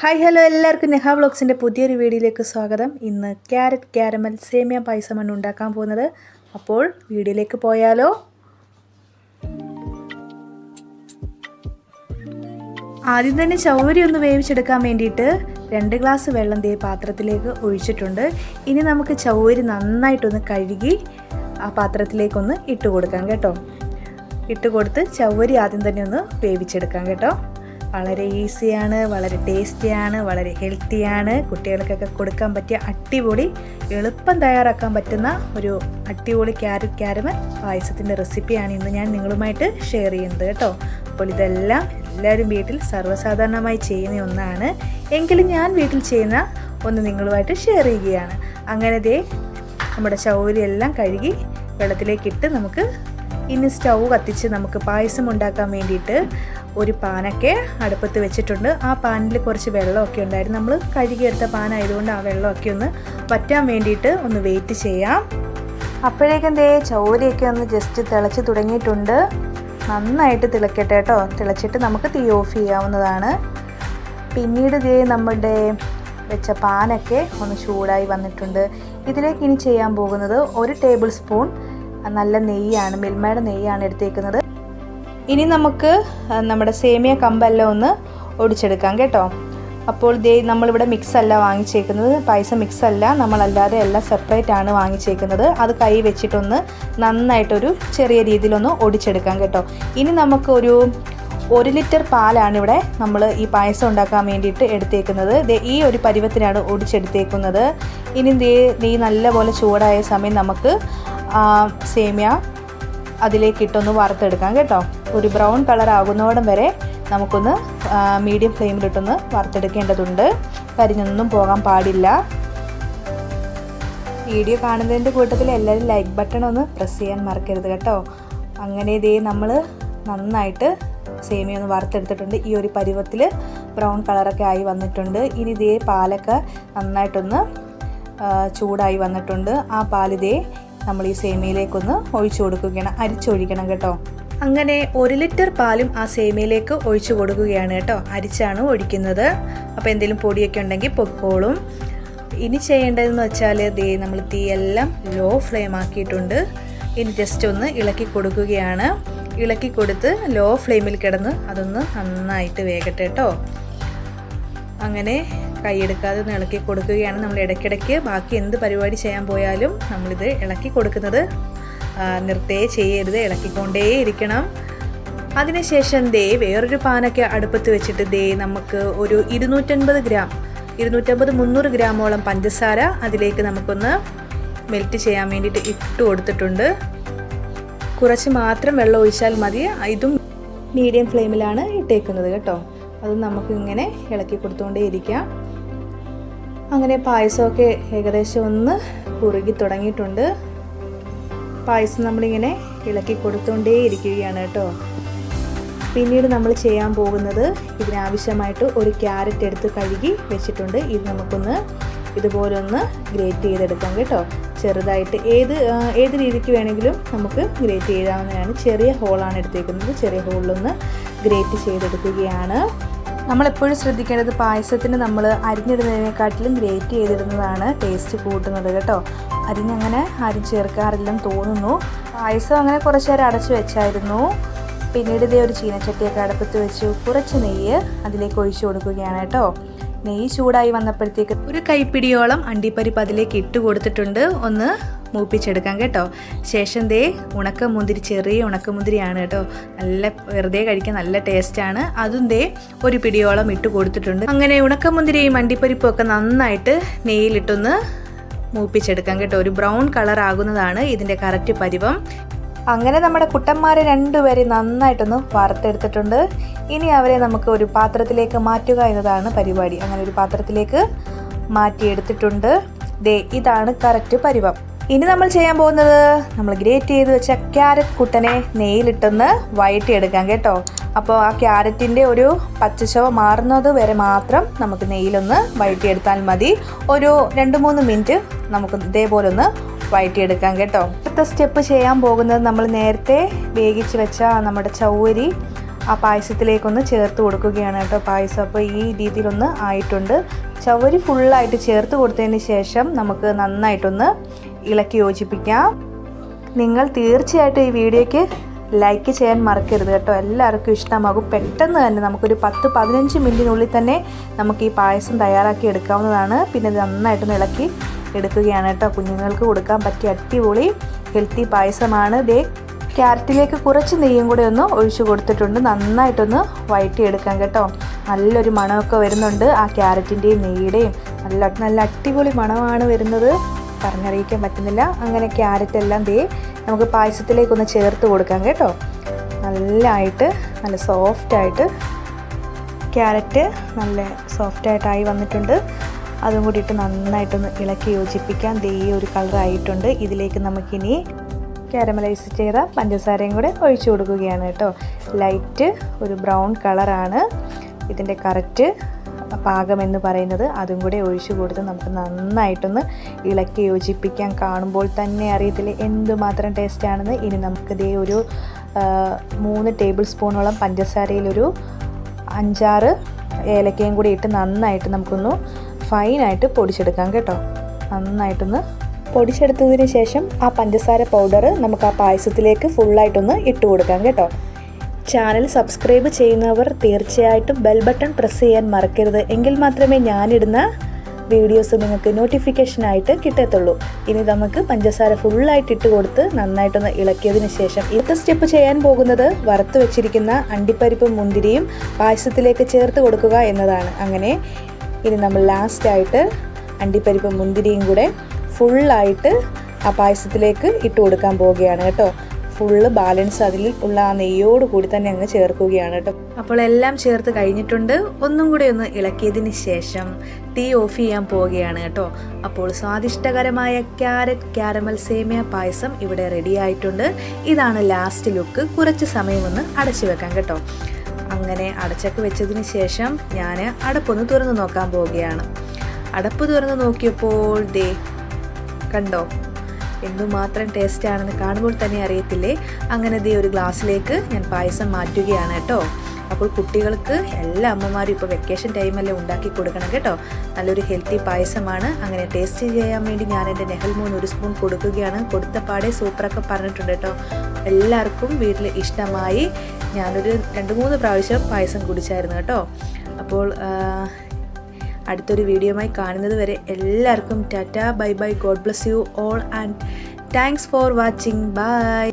Hi hello എല്ലാവർക്കും നെഹ വ്ളോഗ്സിന്റെ പുതിയൊരു വീഡിയോയിലേക്ക് സ്വാഗതം. ഇന്ന് ക്യാരറ്റ് ക്യാരമൽ സേമിയ പായസമാണ് ഉണ്ടാക്കാൻ പോകുന്നത്. അപ്പോൾ വീഡിയോയിലേക്ക് പോയാലോ? ആദ്യം തന്നെ ചൗരി ഒന്ന് വേവിച്ചെടുക്കാൻ വേണ്ടിയിട്ട് രണ്ട് ഗ്ലാസ് വെള്ളം തേ പാത്രത്തിലേക്ക് ഒഴിച്ചിട്ടുണ്ട്. ഇനി നമുക്ക് ചൗരി നന്നായിട്ടൊന്ന് കഴുകി ആ പാത്രത്തിലേക്കൊന്ന് ഇട്ട് കൊടുക്കാം കേട്ടോ. ഇട്ട് കൊടുത്ത് ചൗരി ആദ്യം തന്നെ ഒന്ന് വേവിച്ചെടുക്കാം കേട്ടോ. വളരെ ഈസിയാണ് വളരെ ടേസ്റ്റിയാണ് വളരെ ഹെൽത്തിയാണ്. കുട്ടികൾക്കൊക്കെ കൊടുക്കാൻ പറ്റിയ അടിപൊളി എളുപ്പം തയ്യാറാക്കാൻ പറ്റുന്ന ഒരു അടിപൊളി ക്യാരറ്റ് ക്യാരമൽ പായസത്തിന്റെ റെസിപ്പിയാണ് ഇന്ന് ഞാൻ നിങ്ങളുമായിട്ട് ഷെയർ ചെയ്യുന്നത് കേട്ടോ. അപ്പോൾ ഇതെല്ലാം എല്ലാവരും വീട്ടിൽ സർവസാധാരണമായി ചെയ്യുന്ന ഒന്നാണ്. എങ്കിലും ഞാൻ വീട്ടിൽ ചെയ്യുന്ന ഒന്ന് നിങ്ങളുമായിട്ട് ഷെയർ ചെയ്യുകയാണ്. അങ്ങനെ ദേ നമ്മുടെ ചൗരിയെല്ലാം കഴുകി വെള്ളത്തിലേക്കിട്ട് നമുക്ക് ഇനി സ്റ്റൗ കത്തിച്ച് നമുക്ക് പായസം ഉണ്ടാക്കാൻ വേണ്ടിയിട്ട് ഒരു പാനൊക്കെ അടുപ്പത്ത് വെച്ചിട്ടുണ്ട്. ആ പാനിൽ കുറച്ച് വെള്ളമൊക്കെ ഉണ്ടായിരുന്നു. നമ്മൾ കഴുകിയെടുത്ത പാനായതുകൊണ്ട് ആ വെള്ളമൊക്കെ ഒന്ന് വറ്റാൻ വേണ്ടിയിട്ട് ഒന്ന് വെയിറ്റ് ചെയ്യാം. അപ്പോഴേക്കും ദേ ചൗരിയൊക്കെ ഒന്ന് ജസ്റ്റ് തിളച്ച് തുടങ്ങിയിട്ടുണ്ട്. നന്നായിട്ട് തിളക്കട്ടെ കേട്ടോ. തിളച്ചിട്ട് നമുക്ക് തീ ഓഫ് ചെയ്യാവുന്നതാണ്. പിന്നീട് ദേ നമ്മുടെ വെച്ച പാനൊക്കെ ഒന്ന് ചൂടായി വന്നിട്ടുണ്ട്. ഇതിലേക്ക് ഇനി ചെയ്യാൻ പോകുന്നത് ഒരു ടേബിൾ സ്പൂൺ നല്ല നെയ്യാണ് മിൽമയുടെ നെയ്യാണ് എടുത്തേക്കുന്നത്. ഇനി നമുക്ക് നമ്മുടെ സേമിയ കമ്പെല്ലാം ഒന്ന് ഒടിച്ചെടുക്കാം കേട്ടോ. അപ്പോൾ ദേ നമ്മളിവിടെ മിക്സ് അല്ല വാങ്ങിച്ചേക്കുന്നത്. പൈസ മിക്സ് അല്ല നമ്മളല്ലാതെ എല്ലാം സെപ്പറേറ്റ് ആണ് വാങ്ങിച്ചേക്കുന്നത്. അത് കൈ വെച്ചിട്ടൊന്ന് നന്നായിട്ടൊരു ചെറിയ രീതിയിലൊന്ന് ഒടിച്ചെടുക്കാം കേട്ടോ. ഇനി നമുക്കൊരു ഒരു ലിറ്റർ പാലാണ് ഇവിടെ നമ്മൾ ഈ പായസം ഉണ്ടാക്കാൻ വേണ്ടിയിട്ട് എടുത്തേക്കുന്നത്. ഈ ഒരു പരുവത്തിനാണ് ഒടിച്ചെടുത്തേക്കുന്നത്. ഇനി ദേ നെയ്യ് നല്ലപോലെ ചൂടായ സമയം നമുക്ക് സേമിയ അതിലേക്ക് ഇട്ടൊന്ന് വറുത്തെടുക്കാം കേട്ടോ. ഒരു ബ്രൗൺ കളർ ആകുന്നോടം വരെ നമുക്കൊന്ന് മീഡിയം ഫ്ലെയിമിലിട്ടൊന്ന് വറുത്തെടുക്കേണ്ടതുണ്ട്. കരിഞ്ഞൊന്നും പോകാൻ പാടില്ല. വീഡിയോ കാണുന്നതിന്റെ കൂട്ടത്തിൽ എല്ലാവരും ലൈക്ക് ബട്ടൺ ഒന്ന് പ്രസ് ചെയ്യാൻ മറക്കരുത് കേട്ടോ. അങ്ങനെ ഇതേ നമ്മൾ നന്നായിട്ട് സേമിയ ഒന്ന് വറുത്തെടുത്തിട്ടുണ്ട്. ഈ ഒരു പരുവത്തിൽ ബ്രൗൺ കളറൊക്കെ ആയി വന്നിട്ടുണ്ട്. ഇനി ഇതേ പാലൊക്കെ നന്നായിട്ടൊന്ന് ചൂടായി വന്നിട്ടുണ്ട്. ആ പാലിതേ നമ്മൾ ഈ സേമിയയിലേക്കൊന്ന് ഒഴിച്ചു കൊടുക്കുകയാണ്. അരിച്ചൊഴിക്കണം കേട്ടോ. അങ്ങനെ ഒരു ലിറ്റർ പാലും ആ സേമിയയിലേക്ക് ഒഴിച്ചു കൊടുക്കുകയാണ് കേട്ടോ. അരിച്ചാണ് ഒഴിക്കുന്നത്. അപ്പോൾ എന്തെങ്കിലും പൊടിയൊക്കെ ഉണ്ടെങ്കിൽ പൊക്കോളും. ഇനി ചെയ്യേണ്ടതെന്ന് വെച്ചാൽ ദേ നമ്മൾ തീയെല്ലാം ലോ ഫ്ലെയിം ആക്കിയിട്ടുണ്ട്. ഇനി ജസ്റ്റ് ഒന്ന് ഇളക്കി കൊടുക്കുകയാണ്. ഇളക്കി കൊടുത്ത് ലോ ഫ്ലെയിമിൽ കിടന്ന് അതൊന്ന് നന്നായിട്ട് വേകട്ടെ കേട്ടോ. അങ്ങനെ കൈയെടുക്കാതെ ഒന്ന് ഇളക്കി കൊടുക്കുകയാണ് നമ്മൾ ഇടയ്ക്കിടയ്ക്ക്. ബാക്കി എന്ത് പരിപാടി ചെയ്യാൻ പോയാലും നമ്മളിത് ഇളക്കി കൊടുക്കുന്നത് നിർത്തേ ചെയ്യരുത് ഇളക്കിക്കൊണ്ടേ ഇരിക്കണം. അതിനുശേഷം ദേ വേറൊരു പാനൊക്കെ അടുപ്പത്ത് വെച്ചിട്ട് ദേ നമുക്ക് ഒരു ഇരുന്നൂറ്റൻപത് ഗ്രാം ഇരുന്നൂറ്റമ്പത് മുന്നൂറ് ഗ്രാമോളം പഞ്ചസാര അതിലേക്ക് നമുക്കൊന്ന് മെൽറ്റ് ചെയ്യാൻ വേണ്ടിയിട്ട് ഇട്ട് കൊടുത്തിട്ടുണ്ട്. കുറച്ച് മാത്രം വെള്ളം ഒഴിച്ചാൽ മതി. ഇതും മീഡിയം ഫ്ലെയിമിലാണ് ഇട്ടേക്കുന്നത് കേട്ടോ. അത് നമുക്കിങ്ങനെ ഇളക്കി കൊടുത്തുകൊണ്ടേ ഇരിക്കാം അങ്ങനെ പായസമൊക്കെ ഏകദേശം ഒന്ന് കുറുകി തുടങ്ങിയിട്ടുണ്ട്. പായസം നമ്മളിങ്ങനെ ഇളക്കി കൊടുത്തുകൊണ്ടേ ഇരിക്കുകയാണ് കേട്ടോ. പിന്നീട് നമ്മൾ ചെയ്യാൻ പോകുന്നത് ഇതിനാവശ്യമായിട്ട് ഒരു ക്യാരറ്റ് എടുത്ത് കഴുകി വെച്ചിട്ടുണ്ട്. ഇത് നമുക്കൊന്ന് ഇതുപോലെ ഒന്ന് ഗ്രേറ്റ് ചെയ്തെടുക്കാം കേട്ടോ. ചെറുതായിട്ട് ഏത് ഏത് രീതിക്ക് വേണമെങ്കിലും നമുക്ക് ഗ്രേറ്റ് ചെയ്യാവുന്നതാണ്. ചെറിയ ഹോളാണ് എടുത്തേക്കുന്നത്. ചെറിയ ഹോളിലൊന്ന് ഗ്രേറ്റ് ചെയ്തെടുക്കുകയാണ്. നമ്മളെപ്പോഴും ശ്രദ്ധിക്കേണ്ടത് പായസത്തിന് നമ്മൾ അരിഞ്ഞിടുന്നതിനെക്കാട്ടിലും ഗ്രേറ്റ് ചെയ്തിടുന്നതാണ് ടേസ്റ്റ് കൂട്ടുന്നത് കേട്ടോ. അരിഞ്ഞങ്ങനെ അരി ചേർക്കാറില്ലെന്ന് തോന്നുന്നു. പായസം അങ്ങനെ കുറച്ച് നേരം അടച്ചു വെച്ചായിരുന്നു. പിന്നീട് ഇതേ ഒരു ചീനച്ചട്ടിയൊക്കെ അടുപ്പത്ത് വെച്ചു കുറച്ച് നെയ്യ് അതിലേക്ക് ഒഴിച്ചു കൊടുക്കുകയാണ് കേട്ടോ. നെയ്യ് ചൂടായി വന്നപ്പോഴത്തേക്ക് ഒരു കൈപ്പിടിയോളം അണ്ടിപ്പരിപ്പ് അതിലേക്ക് ഇട്ട് കൊടുത്തിട്ടുണ്ട്. ഒന്ന് മൂപ്പിച്ചെടുക്കാം കേട്ടോ. ശേഷം ദേ ഉണക്കമുന്തിരി ചെറിയ ഉണക്കമുന്തിരിയാണ് കേട്ടോ. നല്ല വെറുതെ കഴിക്കാൻ നല്ല ടേസ്റ്റാണ്. അതും ദേ ഒരു പിടിയോളം ഇട്ട് കൊടുത്തിട്ടുണ്ട്. അങ്ങനെ ഉണക്കമുന്തിരിയും അണ്ടിപ്പരിപ്പും ഒക്കെ നന്നായിട്ട് നെയ്യിലിട്ടൊന്ന് മൂപ്പിച്ചെടുക്കാം കേട്ടോ. ഒരു ബ്രൗൺ കളർ ആകുന്നതാണ് ഇതിന്റെ കറക്റ്റ് പരിവം. അങ്ങനെ നമ്മുടെ കുട്ടന്മാരെ രണ്ടുപേരെ നന്നായിട്ടൊന്ന് വറുത്തെടുത്തിട്ടുണ്ട്. ഇനി അവരെ നമുക്ക് ഒരു പാത്രത്തിലേക്ക് മാറ്റുക എന്നതാണ് പരിപാടി. അങ്ങനെ ഒരു പാത്രത്തിലേക്ക് മാറ്റിയെടുത്തിട്ടുണ്ട്. ദേ ഇതാണ് കറക്റ്റ് പരുവം. ഇനി നമ്മൾ ചെയ്യാൻ പോകുന്നത് നമ്മൾ ഗ്രേറ്റ് ചെയ്ത് വെച്ച ക്യാരറ്റ് കുട്ടനെ നെയ്യിലിട്ടൊന്ന് വഴറ്റിയെടുക്കാം കേട്ടോ. അപ്പോൾ ആ ക്യാരറ്റിന്റെ ഒരു പച്ചച്ചവ മാറുന്നത് വരെ മാത്രം നമുക്ക് നെയ്യിലൊന്ന് വഴറ്റിയെടുത്താൽ മതി. ഒരു രണ്ട് മൂന്ന് മിനിറ്റ് നമുക്ക് ഇതേപോലെ ഒന്ന് വഴറ്റിയെടുക്കാം കേട്ടോ. അടുത്ത സ്റ്റെപ്പ് ചെയ്യാൻ പോകുന്നത് നമ്മൾ നേരത്തെ വേവിച്ച് വെച്ച നമ്മുടെ ചൗവരി ആ പായസത്തിലേക്കൊന്ന് ചേർത്ത് കൊടുക്കുകയാണ് കേട്ടോ. പായസം അപ്പോൾ ഈ രീതിയിലൊന്ന് ആയിട്ടുണ്ട്. ചവരി ഫുള്ളായിട്ട് ചേർത്ത് കൊടുത്തതിന് ശേഷം നമുക്ക് നന്നായിട്ടൊന്ന് ഇളക്കി യോജിപ്പിക്കാം. നിങ്ങൾ തീർച്ചയായിട്ടും ഈ വീഡിയോയ്ക്ക് ലൈക്ക് ചെയ്യാൻ മറക്കരുത് കേട്ടോ. എല്ലാവർക്കും ഇഷ്ടമാകും. പെട്ടെന്ന് തന്നെ നമുക്കൊരു പത്ത് പതിനഞ്ച് മിനിറ്റിനുള്ളിൽ തന്നെ നമുക്ക് ഈ പായസം തയ്യാറാക്കി എടുക്കാവുന്നതാണ്. പിന്നെ നന്നായിട്ടൊന്ന് ഇളക്കി എടുക്കുകയാണ് കേട്ടോ. കുഞ്ഞുങ്ങൾക്ക് കൊടുക്കാൻ പറ്റിയ അടിപൊളി ഹെൽത്തി പായസമാണ്. ദേ ക്യാരറ്റിലേക്ക് കുറച്ച് നെയ്യും കൂടെ ഒന്ന് ഒഴിച്ചു കൊടുത്തിട്ടുണ്ട്. നന്നായിട്ടൊന്ന് വഴറ്റിയെടുക്കാം കേട്ടോ. നല്ലൊരു മണമൊക്കെ വരുന്നുണ്ട് ആ ക്യാരറ്റിന്റെയും നെയ്യുടെയും. നല്ല നല്ല അടിപൊളി മണമാണ് വരുന്നത്. പറഞ്ഞറിയിക്കാൻ പറ്റുന്നില്ല. അങ്ങനെ ക്യാരറ്റ് എല്ലാം ദേ നമുക്ക് പായസത്തിലേക്കൊന്ന് ചേർത്ത് കൊടുക്കാം കേട്ടോ. നല്ലതായിട്ട് നല്ല സോഫ്റ്റായിട്ട് ക്യാരറ്റ് നല്ല സോഫ്റ്റായിട്ടായി വന്നിട്ടുണ്ട്. അതും കൂടിയിട്ട് നന്നായിട്ടൊന്ന് ഇളക്കി യോജിപ്പിക്കാം. ദേ ഒരു കളറായിട്ടുണ്ട് ഇതിലേക്ക് നമുക്കിനി കാരമലൈസ് ചെയ്ത പഞ്ചസാരയും കൂടെ ഒഴിച്ചു കൊടുക്കുകയാണ് കേട്ടോ. ലൈറ്റ് ഒരു ബ്രൗൺ കളറാണ്. ഇതിന്റെ കറക്റ്റ് പാകമെന്ന് പറയുന്നത് അതും കൂടെ ഒഴിച്ചു കൊടുത്ത് നമുക്ക് നന്നായിട്ടൊന്ന് ഇളക്കി യോജിപ്പിക്കാൻ കാണുമ്പോൾ തന്നെ അറിയത്തില്ല എന്തുമാത്രം ടേസ്റ്റാണെന്ന് ഇനി നമുക്ക് ദേ ഒരു മൂന്ന് ടേബിൾ സ്പൂണോളം പഞ്ചസാരയിലൊരു അഞ്ചാറ് ഏലക്കയും കൂടി ഇട്ട് നന്നായിട്ട് നമുക്കൊന്ന് ഫൈനായിട്ട് പൊടിച്ചെടുക്കാം കേട്ടോ. നന്നായിട്ടൊന്ന് പൊടിച്ചെടുത്തതിന് ശേഷം ആ പഞ്ചസാര പൗഡർ നമുക്ക് ആ പായസത്തിലേക്ക് ഫുള്ളായിട്ടൊന്ന് ഇട്ട് കൊടുക്കാം കേട്ടോ. ചാനൽ സബ്സ്ക്രൈബ് ചെയ്യുന്നവർ തീർച്ചയായിട്ടും ബെൽ ബട്ടൺ പ്രസ് ചെയ്യാൻ മറക്കരുത്. എങ്കിൽ മാത്രമേ ഞാനിടുന്ന വീഡിയോസ് നിങ്ങൾക്ക് നോട്ടിഫിക്കേഷനായിട്ട് കിട്ടത്തുള്ളൂ. ഇനി നമുക്ക് പഞ്ചസാര ഫുള്ളായിട്ട് ഇട്ട് കൊടുത്ത് നന്നായിട്ടൊന്ന് ഇളക്കിയതിന് ശേഷം അടുത്ത സ്റ്റെപ്പ് ചെയ്യാൻ പോകുന്നത് വറുത്ത് വെച്ചിരിക്കുന്ന അണ്ടിപ്പരിപ്പും മുന്തിരിയും പായസത്തിലേക്ക് ചേർത്ത് കൊടുക്കുക എന്നതാണ്. അങ്ങനെ ഇനി നമ്മൾ ലാസ്റ്റായിട്ട് അണ്ടിപ്പരിപ്പും മുന്തിരിയും കൂടെ ഫുള്ളായിട്ട് ആ പായസത്തിലേക്ക് ഇട്ട് കൊടുക്കാൻ പോവുകയാണ് കേട്ടോ. ഫുള്ള് ബാലൻസ് അതിൽ ഉള്ള ആ നെയ്യോട് കൂടി തന്നെ അങ്ങ് ചേർക്കുകയാണ് കേട്ടോ. അപ്പോൾ എല്ലാം ചേർത്ത് കഴിഞ്ഞിട്ടുണ്ട്. ഒന്നും കൂടി ഒന്ന് ഇളക്കിയതിന് ശേഷം തീ ഓഫ് ചെയ്യാൻ പോവുകയാണ് കേട്ടോ. അപ്പോൾ സ്വാദിഷ്ടകരമായ ക്യാരറ്റ് ക്യാരമൽ സേമിയ പായസം ഇവിടെ റെഡി ആയിട്ടുണ്ട്. ഇതാണ് ലാസ്റ്റ് ലുക്ക് കുറച്ച് സമയം ഒന്ന് അടച്ചു വെക്കാം കേട്ടോ. അങ്ങനെ അടച്ചൊക്കെ വെച്ചതിന് ശേഷം ഞാൻ അടപ്പൊന്ന് തുറന്ന് നോക്കാൻ പോവുകയാണ്. അടപ്പ് തുറന്ന് നോക്കിയപ്പോൾ ദേ കണ്ടോ? എന്തുമാത്രം ടേസ്റ്റ് ആണെന്ന് കാണുമ്പോൾ തന്നെ അറിയത്തില്ലേ? അങ്ങനെ ദേ ഒരു ഗ്ലാസ്സിലേക്ക് ഞാൻ പായസം മാറ്റുകയാണ് കേട്ടോ. അപ്പോൾ കുട്ടികൾക്ക് എല്ലാ അമ്മമാരും ഇപ്പോൾ വെക്കേഷൻ ടൈമല്ലേ ഉണ്ടാക്കി കൊടുക്കണം കേട്ടോ. നല്ലൊരു ഹെൽത്തി പായസമാണ്. അങ്ങനെ ടേസ്റ്റ് ചെയ്യാൻ വേണ്ടി ഞാൻ എന്റെ നെഹൽ മോൻ ഒരു സ്പൂൺ കൊടുക്കുകയാണ്. കൊടുത്ത പാടെ സൂപ്പറൊക്കെ പറഞ്ഞിട്ടുണ്ട് കേട്ടോ. എല്ലാവർക്കും വീട്ടിൽ ഇഷ്ടമായി. ഞാനൊരു രണ്ട് മൂന്ന് പ്രാവശ്യം പായസം കുടിച്ചായിരുന്നു കേട്ടോ. അപ്പോൾ അടുത്തൊരു വീഡിയോയുമായി കാണുന്നത് വരെ എല്ലാവർക്കും tata bye bye God bless you all and thanks for watching. Bye.